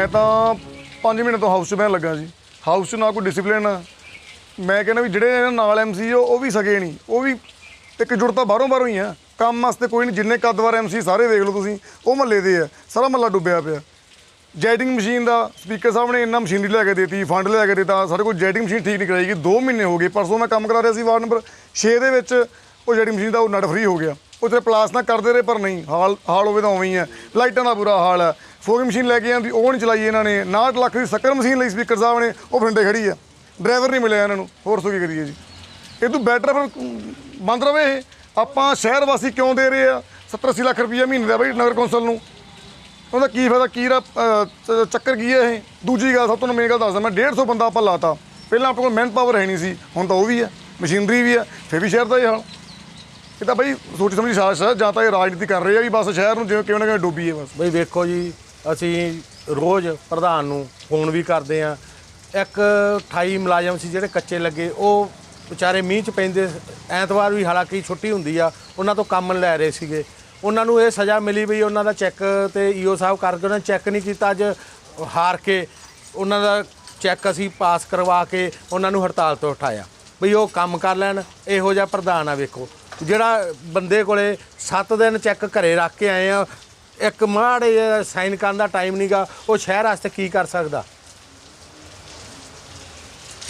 ਮੈਂ ਤਾਂ 5 ਮਹੀਨੇ ਤੋਂ ਹਾਊਸ 'ਚ ਬਹਿਣ ਲੱਗਾ ਜੀ। ਹਾਊਸ 'ਚ ਨਾ ਕੋਈ ਡਿਸਪਲਿਨ ਆ। ਮੈਂ ਕਹਿੰਦਾ ਵੀ ਜਿਹੜੇ ਨਾਲ ਐਮਸੀ ਉਹ ਉਹ ਵੀ ਸਕੇ ਨਹੀਂ। ਉਹ ਵੀ ਇੱਕ ਜੁੜਤਾ ਬਾਹਰੋਂ ਬਾਹਰੋਂ ਹੀ ਆ। ਕੰਮ ਵਾਸਤੇ ਕੋਈ ਨਹੀਂ, ਜਿੰਨੇ ਕੱਦਵਾਰ ਐਮਸੀ ਸਾਰੇ ਵੇਖ ਲਓ ਤੁਸੀਂ, ਉਹ ਮਹੱਲੇ ਦੇ ਆ। ਸਾਰਾ ਮਹੱਲਾ ਡੁੱਬਿਆ ਪਿਆ। ਜੈਟਿੰਗ ਮਸ਼ੀਨ ਦਾ ਸਪੀਕਰ ਸਾਹਿਬ ਨੇ ਇੰਨਾ ਮਸ਼ੀਨਰੀ ਲੈ ਕੇ ਦਿੱਤੀ ਫੰਡ ਲੈ ਕੇ ਦਿੱਤਾ, ਸਾਡੇ ਕੋਲ ਜੈਟਿੰਗ ਮਸ਼ੀਨ ਠੀਕ ਨਹੀਂ ਕਰਾਈ ਗਈ। 2 ਮਹੀਨੇ ਹੋ ਗਏ, ਪਰਸੋਂ ਮੈਂ ਕੰਮ ਕਰਾ ਰਿਹਾ ਸੀ ਵਾਰਡ ਨੰਬਰ 6 ਦੇ ਵਿੱਚ, ਉਹ ਜੈਟਿੰਗ ਮਸ਼ੀਨ ਦਾ ਉਹ ਨਟ ਫ੍ਰੀ ਹੋ ਗਿਆ। ਉੱਥੇ ਪਲਾਸ ਨਾ ਕਰਦੇ ਰਹੇ, ਪਰ ਨਹੀਂ, ਹਾਲ ਹਾਲ ਹੋਵੇ ਤਾਂ ਉਵੇਂ ਹੀ ਹੈ। ਲਾਈਟਾਂ ਦਾ ਬੁਰਾ ਹਾਲ ਹੈ। ਫੋਗ ਮਸ਼ੀਨ ਲੈ ਕੇ ਆਂਦੀ, ਉਹ ਨਹੀਂ ਚਲਾਈ ਇਹਨਾਂ ਨੇ। 69 ਲੱਖ ਦੀ ਸ਼ੱਕਰ ਮਸ਼ੀਨ ਲਈ ਸਪੀਕਰ ਸਾਹਿਬ ਨੇ, ਉਹ ਫਰੰਡੇ ਖੜੀ ਆ ਡਰਾਈਵਰ ਨਹੀਂ ਮਿਲਿਆ ਇਹਨਾਂ ਨੂੰ। ਹੋਰ ਸੋ ਕੀ ਕਰੀਏ ਜੀ? ਇਹ ਤੋਂ ਬੈਟਰ ਫਿਰ ਬੰਦ ਰਵੇ ਇਹ। ਆਪਾਂ ਸ਼ਹਿਰ ਵਾਸੀ ਕਿਉਂ ਦੇ ਰਹੇ ਆ? 70 80 ਲੱਖ ਰੁਪਈਆ ਮਹੀਨੇ ਦਾ ਬਈ ਨਗਰ ਕੌਂਸਲ ਨੂੰ। ਉਹਦਾ ਕੀ ਫਾਇਦਾ, ਕੀ ਰਾ ਚੱਕਰ ਕੀ ਹੈ ਇਹ? ਦੂਜੀ ਗੱਲ, ਸਭ ਤੋਂ ਮੇਨ ਗੱਲ ਦੱਸਦਾ, ਮੈਂ 150 ਬੰਦਾ ਆਪਾਂ ਲਾਤਾ। ਪਹਿਲਾਂ ਆਪਣੇ ਕੋਲ ਮੈਨ ਪਾਵਰ ਹੈ ਨਹੀਂ ਸੀ, ਹੁਣ ਤਾਂ ਉਹ ਵੀ ਹੈ। ਮਸ਼ੀਨਰੀ ਵੀ ਹੈ, ਫਿਰ ਵੀ ਸ਼ਹਿਰ ਦਾ ਹੀ ਹਾਲ। ਇਹ ਤਾਂ ਬਈ ਸੋਚ ਸਮਝੀ ਸਾਜ਼ਿਸ਼ ਹੈ, ਜਾਂ ਤਾਂ ਇਹ ਰਾਜਨੀਤੀ ਕਰ ਰਹੇ ਆ ਵੀ ਬਸ ਸ਼ਹਿਰ ਨੂੰ ਜਿਵੇਂ ਕਿਵੇਂ ਨਾ ਕਿਵੇਂ ਡੋਬੀਏ ਬਸ। ਬਈ ਵੇਖੋ ਜੀ, ਅਸੀਂ ਰੋਜ਼ ਪ੍ਰਧਾਨ ਨੂੰ ਫੋਨ ਵੀ ਕਰਦੇ ਆ ਇੱਕ 28 ਮੁਲਾਜ਼ਮ ਸੀ ਜਿਹੜੇ ਕੱਚੇ ਲੱਗੇ, ਉਹ ਵਿਚਾਰੇ ਮੀਂਹ ਚ ਪੈਂਦੇ, ਐਤਵਾਰ ਵੀ ਹਾਲਾਂਕਿ ਛੁੱਟੀ ਹੁੰਦੀ ਆ, ਉਹਨਾਂ ਤੋਂ ਕੰਮ ਲੈ ਰਹੇ ਸੀਗੇ। ਉਹਨਾਂ ਨੂੰ ਇਹ ਸਜ਼ਾ ਮਿਲੀ ਵੀ ਉਹਨਾਂ ਦਾ ਚੈੱਕ ਤੇ ਈਓ ਸਾਹਿਬ ਕਰਕੇ ਉਹਨਾਂ ਚੈੱਕ ਨਹੀਂ ਕੀਤਾ, ਅੱਜ ਹਾਰ ਕੇ ਉਹਨਾਂ ਦਾ ਚੈੱਕ ਅਸੀਂ ਪਾਸ ਕਰਵਾ ਕੇ ਉਹਨਾਂ ਨੂੰ ਹੜਤਾਲ ਤੋਂ ਉਠਾਇਆ। ਵੀ ਉਹ ਕੰਮ ਕਰ ਲੈਣ, ਇਹੋ ਜਿਹਾ ਪ੍ਰਧਾਨ ਆ ਵੇਖੋ। ਜਿਹੜਾ ਬੰਦੇ ਕੋਲੇ 7 ਦਿਨ ਚੈੱਕ ਘਰੇ ਰੱਖ ਕੇ ਆਏ ਆ, ਇੱਕ ਮਾੜੇ ਸਾਈਨ ਕਰਨ ਦਾ ਟਾਈਮ ਨਹੀਂਗਾ ਉਹ ਸ਼ਹਿਰ ਵਾਸਤੇ ਕੀ ਕਰ ਸਕਦਾ?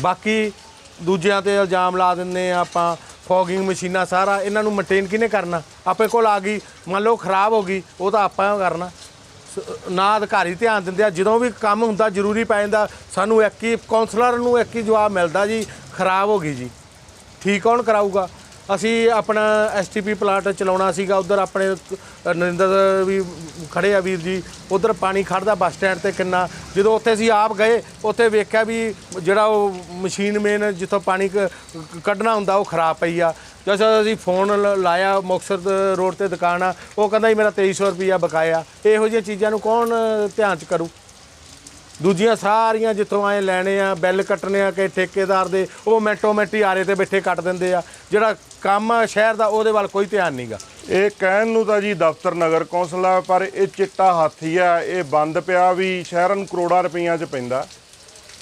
ਬਾਕੀ ਦੂਜਿਆਂ ਤੇ ਇਲਜ਼ਾਮ ਲਾ ਦਿੰਨੇ ਆ ਆਪਾਂ ਫੋਗਿੰਗ ਮਸ਼ੀਨਾਂ ਸਾਰਾ, ਇਹਨਾਂ ਨੂੰ ਮੇਨਟੇਨ ਕਿਹਨੇ ਕਰਨਾ? ਆਪੇ ਕੋਲ ਆ ਗਈ, ਮੰਨ ਲਓ ਖਰਾਬ ਹੋ ਗਈ, ਉਹ ਤਾਂ ਆਪਾਂ ਕਰਨਾ। ਸ- ਨਾ ਅਧਿਕਾਰੀ ਧਿਆਨ ਦਿੰਦੇ ਆ, ਜਦੋਂ ਵੀ ਕੰਮ ਹੁੰਦਾ, ਜ਼ਰੂਰੀ ਪੈ ਜਾਂਦਾ, ਸਾਨੂੰ ਇੱਕ ਹੀ ਕਾਉਂਸਲਰ ਨੂੰ ਇੱਕ ਹੀ ਜਵਾਬ ਮਿਲਦਾ ਜੀ, ਖਰਾਬ ਹੋ ਗਈ ਜੀ। ਠੀਕ ਕੌਣ ਕਰਾਊਗਾ? ਅਸੀਂ ਆਪਣਾ ਐਸਟੀਪੀ ਪਲਾਂਟ ਚਲਾਉਣਾ ਸੀਗਾ, ਉਧਰ ਆਪਣੇ ਨਰਿੰਦਰ ਵੀ ਖੜੇ ਆ ਵੀਰ ਜੀ, ਉਧਰ ਪਾਣੀ ਖੜਦਾ ਬੱਸ ਸਟੈਂਡ ਤੇ ਕਿੰਨਾ। ਜਦੋਂ ਉੱਥੇ ਅਸੀਂ ਆਪ ਗਏ, ਉੱਥੇ ਵੇਖਿਆ ਵੀ ਜਿਹੜਾ ਉਹ ਮਸ਼ੀਨ ਮੇਨ ਜਿੱਥੋਂ ਪਾਣੀ ਕ- ਕੱਢਣਾ ਹੁੰਦਾ, ਉਹ ਖਰਾਬ ਪਈ ਆ। ਜਦੋਂ ਅਸੀਂ ਫੋਨ ਲ- ਲਾਇਆ, ਮੁਕਤਸਰ ਰੋਡ ਤੇ ਦੁਕਾਨ ਆ, ਉਹ ਕਹਿੰਦਾ ਜੀ ਮੇਰਾ 2300 ਰੁਪਈਆ ਬਕਾਇਆ। ਇਹੋ ਜਿਹੀਆਂ ਚੀਜ਼ਾਂ ਨੂੰ ਕੌਣ ਧਿਆਨ ਚ ਕਰੂ? ਦੂਜੀਆਂ ਸਾਰੀਆਂ ਜਿੱਥੋਂ ਆਏ ਲੈਣੇ ਆ, ਬਿੱਲ ਕੱਟਣੇ ਆ ਕਿ ਠੇਕੇਦਾਰ ਦੇ, ਉਹ ਮਿੰਟੋ ਮਿੰਟੀ ਆਰੇ ਤੇ ਬੈਠੇ ਕੱਟ ਦਿੰਦੇ ਆ। ਜਿਹੜਾ ਕੰਮ ਆ ਸ਼ਹਿਰ ਦਾ, ਉਹਦੇ ਵੱਲ ਕੋਈ ਧਿਆਨ ਨਹੀਂਗਾ ਇਹ ਕਹਿਣ ਨੂੰ ਤਾਂ ਜੀ ਦਫ਼ਤਰ ਨਗਰ ਕੌਂਸਲ ਆ, ਪਰ ਇਹ ਚਿੱਟਾ ਹਾਥੀ ਆ। ਇਹ ਬੰਦ ਪਿਆ ਵੀ ਸ਼ਹਿਰਾਂ ਨੂੰ ਕਰੋੜਾਂ ਰੁਪਈਆਂ 'ਚ ਪੈਂਦਾ।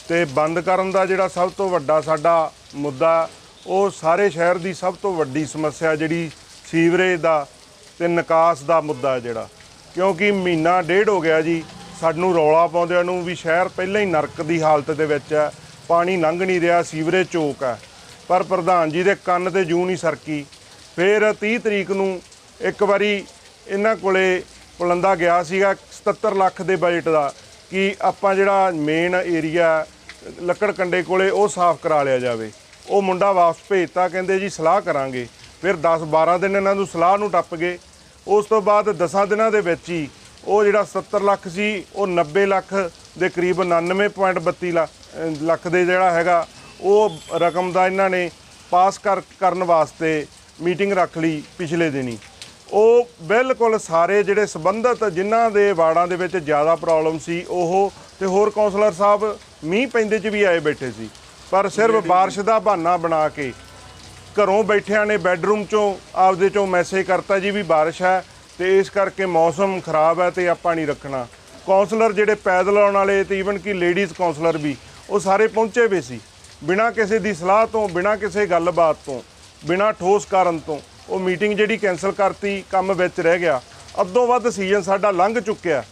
ਤੇ ਬੰਦ ਕਰਨ ਦਾ ਜਿਹੜਾ ਸਭ ਤੋਂ ਵੱਡਾ ਸਾਡਾ ਮੁੱਦਾ, ਉਹ ਸਾਰੇ ਸ਼ਹਿਰ ਦੀ ਸਭ ਤੋਂ ਵੱਡੀ ਸਮੱਸਿਆ ਜਿਹੜੀ ਸੀਵਰੇਜ ਦਾ ਤੇ ਨਿਕਾਸ ਦਾ ਮੁੱਦਾ ਜਿਹੜਾ। ਕਿਉਂਕਿ ਮਹੀਨਾ ਡੇਢ ਹੋ ਗਿਆ ਜੀ ਸਾਨੂੰ ਰੌਲਾ ਪਾਉਂਦਿਆਂ ਨੂੰ ਵੀ ਸ਼ਹਿਰ ਪਹਿਲਾਂ ਹੀ ਨਰਕ ਦੀ ਹਾਲਤ ਦੇ ਵਿੱਚ ਹੈ। ਪਾਣੀ ਲੰਘ ਨਹੀਂ ਰਿਹਾ, ਸੀਵਰੇਜ ਚੋਕ ਹੈ। ਪਰ ਪ੍ਰਧਾਨ ਜੀ ਦੇ ਕੰਨ ਤੇ ਜੂ ਨਹੀਂ ਸਰਕੀ। ਫਿਰ 30 ਤਰੀਕ ਨੂੰ ਇੱਕ ਵਾਰੀ ਇਹਨਾਂ ਕੋਲੇ ਪੁਲੰਦਾ ਗਿਆ ਸੀਗਾ 77 ਲੱਖ ਦੇ ਬਜਟ ਦਾ ਕਿ ਆਪਾਂ ਜਿਹੜਾ ਮੇਨ ਏਰੀਆ ਲੱਕੜ ਕੰਡੇ ਕੋਲੇ ਉਹ ਸਾਫ਼ ਕਰਾ ਲਿਆ ਜਾਵੇ। ਉਹ ਮੁੰਡਾ ਵਾਪਸ ਭੇਜਤਾ, ਕਹਿੰਦੇ ਜੀ ਸਲਾਹ ਕਰਾਂਗੇ। ਫਿਰ 10 12 ਦਿਨ ਇਹਨਾਂ ਨੂੰ ਸਲਾਹ ਨੂੰ ਟੱਪ ਗਏ। ਉਸ ਤੋਂ ਬਾਅਦ 10 ਦਿਨਾਂ ਦੇ ਵਿੱਚ ਹੀ ਉਹ ਜਿਹੜਾ 70 ਲੱਖ ਸੀ ਉਹ 90 ਲੱਖ ਦੇ ਕਰੀਬ 99.32 ਲੱਖ ਦੇ ਜਿਹੜਾ ਹੈਗਾ ਉਹ ਰਕਮ ਦਾ ਇਹਨਾਂ ਨੇ ਪਾਸ ਕਰ ਕਰਨ ਵਾਸਤੇ ਮੀਟਿੰਗ ਰੱਖ ਲਈ ਪਿਛਲੇ ਦਿਨੀ। ਉਹ ਬਿਲਕੁਲ ਸਾਰੇ ਜਿਹੜੇ ਸੰਬੰਧਤ ਜਿਨ੍ਹਾਂ ਦੇ ਵਾਰਡਾਂ ਦੇ ਵਿੱਚ ਜ਼ਿਆਦਾ ਪ੍ਰੋਬਲਮ ਸੀ ਉਹ ਤੇ ਹੋਰ ਕਾਉਂਸਲਰ ਸਾਹਿਬ ਮੀਂਹ ਪੈਂਦੇ 'ਚ ਵੀ ਆਏ ਬੈਠੇ ਸੀ। ਪਰ ਸਿਰਫ ਬਾਰਿਸ਼ ਦਾ ਬਹਾਨਾ ਬਣਾ ਕੇ ਘਰੋਂ ਬੈਠਿਆਂ ਨੇ ਬੈੱਡਰੂਮ ਚੋਂ ਆਪਦੇ ਚੋਂ ਮੈਸੇਜ ਕਰਤਾ ਜੀ ਵੀ ਬਾਰਿਸ਼ ਹੈ ਤੇ ਇਸ ਕਰਕੇ ਮੌਸਮ ਖਰਾਬ ਹੈ ਤੇ ਆਪਾਂ ਨਹੀਂ ਰੱਖਣਾ। ਕਾਉਂਸਲਰ ਜਿਹੜੇ ਪੈਦਲ ਆਉਣ ਵਾਲੇ, ਤੇ ਈਵਨ ਕਿ ਲੇਡੀਜ਼ ਕਾਉਂਸਲਰ ਵੀ, ਉਹ ਸਾਰੇ ਪਹੁੰਚੇ ਹੋਏ ਸੀ। ਬਿਨਾਂ ਕਿਸੇ ਦੀ ਸਲਾਹ ਤੋਂ, ਬਿਨਾਂ ਕਿਸੇ ਗੱਲਬਾਤ ਤੋਂ, ਬਿਨਾਂ ਠੋਸ ਕਾਰਨ ਤੋਂ, ਉਹ ਮੀਟਿੰਗ ਜਿਹੜੀ ਕੈਨਸਲ ਕਰਤੀ, ਕੰਮ ਵਿੱਚ ਰਹਿ ਗਿਆ। ਅੱਧੋਂ ਵੱਧ ਸੀਜ਼ਨ ਸਾਡਾ ਲੰਘ ਚੁੱਕਿਆ।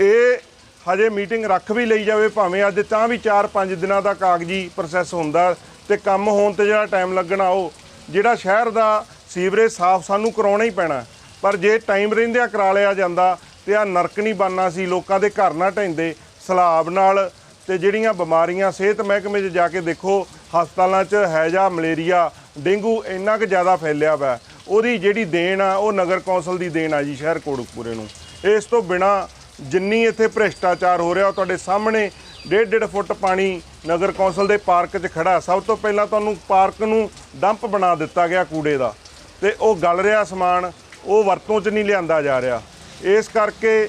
ਇਹ ਹਜੇ ਮੀਟਿੰਗ ਰੱਖ ਵੀ ਲਈ ਜਾਵੇ, ਭਾਵੇਂ ਅੱਜ ਤਾਂ ਵੀ 4-5 ਦਿਨਾਂ ਦਾ ਕਾਗਜ਼ੀ ਪ੍ਰੋਸੈਸ ਹੁੰਦਾ ਤੇ ਕੰਮ ਹੋਣ ਤੇ ਜਿਹੜਾ ਟਾਈਮ ਲੱਗਣਾ, ਉਹ ਜਿਹੜਾ ਸ਼ਹਿਰ ਦਾ ਸੀਵਰੇਜ ਸਾਫ਼ ਸਾਨੂੰ ਕਰਾਉਣਾ ਹੀ ਪੈਣਾ। ਪਰ ਜੇ ਟਾਈਮ ਰਹਿੰਦਿਆਂ ਕਰਾ ਲਿਆ ਜਾਂਦਾ ਤੇ ਆ ਨਰਕ ਨਹੀਂ ਬਣਨਾ ਸੀ, ਲੋਕਾਂ ਦੇ ਘਰ ਨਾ ਢਹਿੰਦੇ, ਸਲਾਬ ਨਾਲ ਤੇ ਜਿਹੜੀਆਂ ਬਿਮਾਰੀਆਂ ਸਿਹਤ ਮਹਿਕਮੇ 'ਚ ਜਾ ਕੇ ਦੇਖੋ, ਹਸਪਤਾਲਾਂ 'ਚ ਹੈਜਾ ਮਲੇਰੀਆ, ਡੇਂਗੂ ਇੰਨਾ ਕੁ ਜ਼ਿਆਦਾ ਫੈਲਿਆ ਵਾ। ਉਹਦੀ ਜਿਹੜੀ ਦੇਣ ਆ, ਉਹ ਨਗਰ ਕੌਂਸਲ ਦੀ ਦੇਣ ਆ ਜੀ, ਸ਼ਹਿਰ ਕੋੜਕਪੂਰੇ ਨੂੰ। ਇਸ ਤੋਂ ਬਿਨਾ ਜਿੰਨੀ ਇੱਥੇ ਭ੍ਰਿਸ਼ਟਾਚਾਰ ਹੋ ਰਿਹਾ, ਉਹ ਤੁਹਾਡੇ ਸਾਹਮਣੇ ਡੇਢ ਡੇਢ ਫੁੱਟ ਪਾਣੀ ਨਗਰ ਕੌਂਸਲ ਦੇ ਪਾਰਕ 'ਚ ਖੜਾ ਸਭ ਤੋਂ ਪਹਿਲਾਂ ਤੁਹਾਨੂੰ ਪਾਰਕ ਨੂੰ ਡੰਪ ਬਣਾ ਦਿੱਤਾ ਗਿਆ ਕੂੜੇ ਦਾ। ਤੇ ਉਹ ਗਲ ਰਿਹਾ ਸਮਾਨ ਉਹ ਵਰਤੋਂ 'ਚ ਨਹੀਂ ਲਿਆਂਦਾ ਜਾ ਰਿਹਾ। ਇਸ ਕਰਕੇ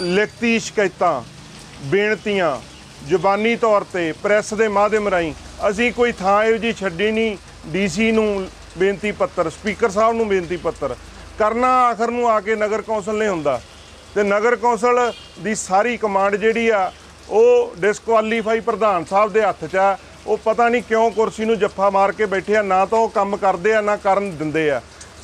ਲਿਖਤੀ ਸ਼ਿਕਾਇਤਾਂ, ਬੇਨਤੀਆਂ, ਜ਼ੁਬਾਨੀ ਤੌਰ ਤੇ ਪ੍ਰੈਸ ਦੇ ਮਾਧਿਅਮ ਰਾਹੀਂ ਅਸੀਂ ਕੋਈ ਥਾਂ ਇਹੋ ਜੀ ਛੱਡੀ ਨਹੀਂ। ਡੀਸੀ ਨੂੰ ਬੇਨਤੀ ਪੱਤਰ, ਸਪੀਕਰ ਸਾਹਿਬ ਨੂੰ ਬੇਨਤੀ ਪੱਤਰ। ਕਰਨਾ ਆਖਰ ਨੂੰ ਆ ਕੇ ਨਗਰ ਕੌਂਸਲ ਨੇ ਹੁੰਦਾ। ਤੇ ਨਗਰ ਕੌਂਸਲ ਦੀ ਸਾਰੀ ਕਮਾਂਡ ਜਿਹੜੀ ਆ, ਉਹ ਡਿਸਕੁਆਲੀਫਾਈ ਪ੍ਰਧਾਨ ਸਾਹਿਬ ਦੇ ਹੱਥ 'ਚ ਆ। ਉਹ ਪਤਾ ਨਹੀਂ ਕਿਉਂ ਕੁਰਸੀ ਨੂੰ ਜੱਫਾ ਮਾਰ ਕੇ ਬੈਠੇ ਆ, ਨਾ ਤਾਂ ਉਹ ਕੰਮ ਕਰਦੇ ਆ, ਨਾ ਕਰਨ ਦਿੰਦੇ ਆ।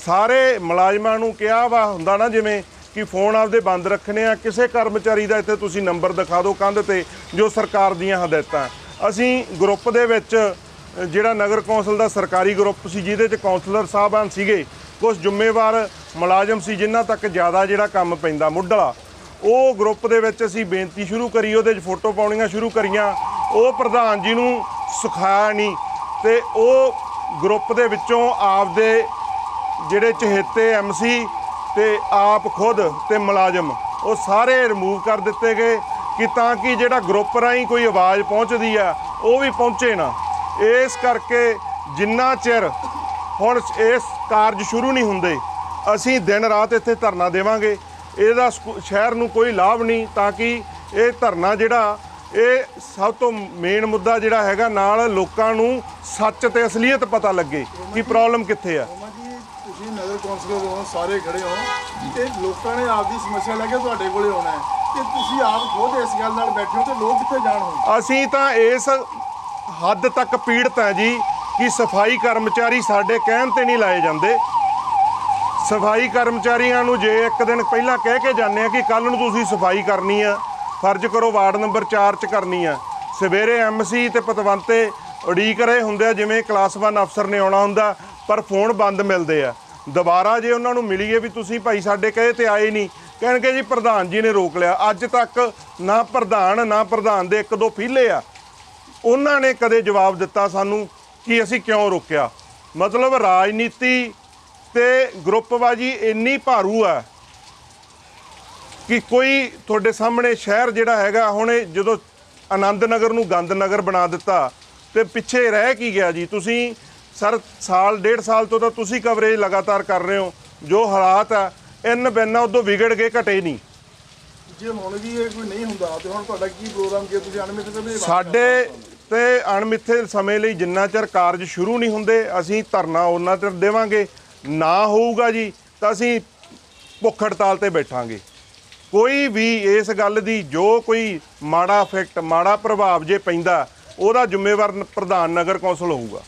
ਸਾਰੇ ਮੁਲਾਜ਼ਮਾਂ ਨੂੰ ਕਿਹਾ ਵਾ ਹੁੰਦਾ ਨਾ ਜਿਵੇਂ ਕਿ ਫੋਨ ਆਪਦੇ ਬੰਦ ਰੱਖਣੇ ਆ, ਕਿਸੇ ਕਰਮਚਾਰੀ ਦਾ ਇੱਥੇ ਤੁਸੀਂ ਨੰਬਰ ਦਿਖਾ ਦਿਓ ਕੰਧ ਤੇ, ਜੋ ਸਰਕਾਰ ਦੀਆਂ ਹਦਾਇਤਾਂ। ਅਸੀਂ ਗਰੁੱਪ ਦੇ ਵਿੱਚ, ਜਿਹੜਾ ਨਗਰ ਕੌਂਸਲ ਦਾ ਸਰਕਾਰੀ ਗਰੁੱਪ ਸੀ, ਜਿਹਦੇ ਚ ਕਾਉਂਸਲਰ ਸਾਹਿਬਾਨ ਸੀਗੇ ਕੁਝ ਜ਼ਿੰਮੇਵਾਰ ਮੁਲਾਜ਼ਮ ਸੀ, ਜਿਨ੍ਹਾਂ ਤੱਕ ਜ਼ਿਆਦਾ ਜਿਹੜਾ ਕੰਮ ਪੈਂਦਾ, ਮੁੱਢਲਾ। ਉਹ ਗਰੁੱਪ ਦੇ ਵਿੱਚ ਅਸੀਂ ਬੇਨਤੀ ਸ਼ੁਰੂ ਕਰੀ, ਉਹਦੇ 'ਚ ਫੋਟੋ ਪਾਉਣੀਆਂ ਸ਼ੁਰੂ ਕਰੀਆਂ। ਉਹ ਪ੍ਰਧਾਨ ਜੀ ਨੂੰ ਸਿਖਾਇਆ ਨਹੀਂ, ਤੇ ਉਹ ਗਰੁੱਪ ਦੇ ਵਿੱਚੋਂ ਆਪਦੇ ਜਿਹੜੇ ਚਹੇਤੇ ਐਮਸੀ ਤੇ ਆਪ ਖੁਦ ਤੇ ਮੁਲਾਜ਼ਮ, ਉਹ ਸਾਰੇ ਰਿਮੂਵ ਕਰ ਦਿੱਤੇ ਗਏ ਕਿ ਤਾਂ ਕਿ ਜਿਹੜਾ ਗਰੁੱਪ ਰਾਹੀਂ ਕੋਈ ਆਵਾਜ਼ ਪਹੁੰਚਦੀ ਆ, ਉਹ ਵੀ ਪਹੁੰਚੇ ਨਾ। ਇਸ ਕਰਕੇ ਜਿੰਨਾ ਚਿਰ ਹੁਣ ਇਸ ਕਾਰਜ ਸ਼ੁਰੂ ਨਹੀਂ ਹੁੰਦੇ, ਅਸੀਂ ਦਿਨ ਰਾਤ ਇੱਥੇ ਧਰਨਾ ਦੇਵਾਂਗੇ। ਇਹਦਾ ਸਕੂ- ਸ਼ਹਿਰ ਨੂੰ ਕੋਈ ਲਾਭ ਨਹੀਂ, ਤਾਂ ਕਿ ਇਹ ਧਰਨਾ ਜਿਹੜਾ, ਇਹ ਸਭ ਤੋਂ ਮੇਨ ਮੁੱਦਾ ਜਿਹੜਾ ਹੈਗਾ, ਨਾਲ ਲੋਕਾਂ ਨੂੰ ਸੱਚ ਤੇ ਅਸਲੀਅਤ ਪਤਾ ਲੱਗੇ ਕਿ ਪ੍ਰੋਬਲਮ ਕਿੱਥੇ ਆ। ਮਾਮਾ ਜੀ ਹੋ ਸਾਰੇ ਖੜੇ ਹੋ ਤੇ ਲੋਕਾਂ ਨੇ ਆਪਦੀ ਸਮੱਸਿਆ ਲੈ ਕੇ ਤੁਹਾਡੇ ਕੋਲੇ ਆਉਣਾ ਹੈ। ਤੇ ਤੁਸੀਂ ਆਪ ਖੁਦ ਇਸ ਗੱਲ ਨਾਲ ਬੈਠੇ ਹੋ ਤੇ ਲੋਕ ਕਿੱਥੇ ਜਾਣ ਹੁਣ? ਅਸੀਂ ਤਾਂ ਇਸ ਹੱਦ ਤੱਕ ਪੀੜਤ ਹਾਂ ਜੀ ਕਿ ਸਫ਼ਾਈ ਕਰਮਚਾਰੀ ਸਾਡੇ ਕਹਿਣ ਤੇ ਨਹੀਂ ਲਾਏ ਜਾਂਦੇ। ਸਫ਼ਾਈ ਕਰਮਚਾਰੀਆਂ ਨੂੰ ਜੇ ਇੱਕ ਦਿਨ ਪਹਿਲਾਂ ਕਹਿ ਕੇ ਜਾਂਦੇ ਆ ਕਿ ਕੱਲ ਨੂੰ ਤੁਸੀਂ ਸਫ਼ਾਈ ਕਰਨੀ ਆ, ਫਰਜ਼ ਕਰੋ ਵਾਰਡ ਨੰਬਰ 4 ਚ ਕਰਨੀ ਆ। ਸਵੇਰੇ ਐਮਸੀ ਤੇ ਪਤਵੰਤੇ ਉਡੀਕ ਰਹੇ ਹੁੰਦੇ ਆ ਜਿਵੇਂ ਕਲਾਸ 1 ਅਫਸਰ ਨੇ ਆਉਣਾ ਹੁੰਦਾ, ਪਰ ਫੋਨ ਬੰਦ ਮਿਲਦੇ ਆ। ਦੁਬਾਰਾ ਜੇ ਉਹਨਾਂ ਨੂੰ ਮਿਲੀਏ ਵੀ ਤੁਸੀਂ ਭਾਈ ਸਾਡੇ ਕਹੇ ਤੇ ਆਏ ਨਹੀਂ, ਕਹਿਣਗੇ ਜੀ ਪ੍ਰਧਾਨ ਜੀ ਨੇ ਰੋਕ ਲਿਆ। ਅੱਜ ਤੱਕ ਨਾ ਪ੍ਰਧਾਨ ਨਾ ਪ੍ਰਧਾਨ ਦੇ ਇੱਕ ਦੋ ਫੀਲੇ ਆ। ਉਹਨਾਂ ਨੇ ਕਦੇ ਜਵਾਬ ਦਿੱਤਾ ਸਾਨੂੰ ਕਿ ਅਸੀਂ ਕਿਉਂ ਰੋਕਿਆ? ਮਤਲਬ ਰਾਜਨੀਤੀ ਤੇ ਗਰੁੱਪਬਾਜੀ ਇੰਨੀ ਭਾਰੂ ਆ ਕਿ ਕੋਈ ਤੁਹਾਡੇ ਸਾਹਮਣੇ ਸ਼ਹਿਰ ਜਿਹੜਾ ਹੈਗਾ, ਹੁਣ ਜਦੋਂ ਆਨੰਦ ਨਗਰ ਨੂੰ ਗੰਦ ਨਗਰ ਬਣਾ ਦਿੱਤਾ, ਤੇ ਪਿੱਛੇ ਰਹਿ ਕੀ ਗਿਆ ਜੀ? ਤੁਸੀਂ ਸਰ ਸਾਲ ਡੇਢ ਸਾਲ ਤੋਂ ਤਾਂ ਤੁਸੀਂ ਕਵਰੇਜ ਲਗਾਤਾਰ ਕਰ ਰਹੇ ਹੋ। ਜੋ ਹਾਲਾਤ ਆ ਇਨ ਬੈਨਾ ਉਦੋਂ ਵਿਗੜ ਗਏ ਘਟੇ ਨਹੀਂ। ਜੇ ਹੁਣ ਵੀ ਇਹ ਕੋਈ ਨਹੀਂ ਹੁੰਦਾ ਤੇ ਹੁਣ ਤੁਹਾਡਾ ਕੀ ਪ੍ਰੋਗਰਾਮ ਕੀ ਤੁਸੀਂ ਅਨਮਿਤ ਸਮੇਂ ਸਾਡੇ ਤੇ ਅਣਮਿੱਥੇ ਸਮੇਂ ਲਈ ਜਿੰਨਾ ਚਿਰ ਕਾਰਜ ਸ਼ੁਰੂ ਨਹੀਂ ਹੁੰਦੇ ਅਸੀਂ ਧਰਨਾ ਉਹਨਾਂ ਚਿਰ ਦੇਵਾਂਗੇ। ਨਾ ਹੋਊਗਾ ਜੀ ਤਾਂ ਅਸੀਂ ਭੁੱਖ ਹੜਤਾਲ ਤੇ ਬੈਠਾਂਗੇ। ਕੋਈ ਵੀ ਇਸ ਗੱਲ ਦੀ ਜੋ ਕੋਈ ਮਾੜਾ ਇਫੈਕਟ ਮਾੜਾ ਪ੍ਰਭਾਵ ਜੇ ਪੈਂਦਾ ਉਹਦਾ ਜ਼ਿੰਮੇਵਾਰ ਪ੍ਰਧਾਨ ਨਗਰ ਕੌਂਸਲ ਹੋਊਗਾ।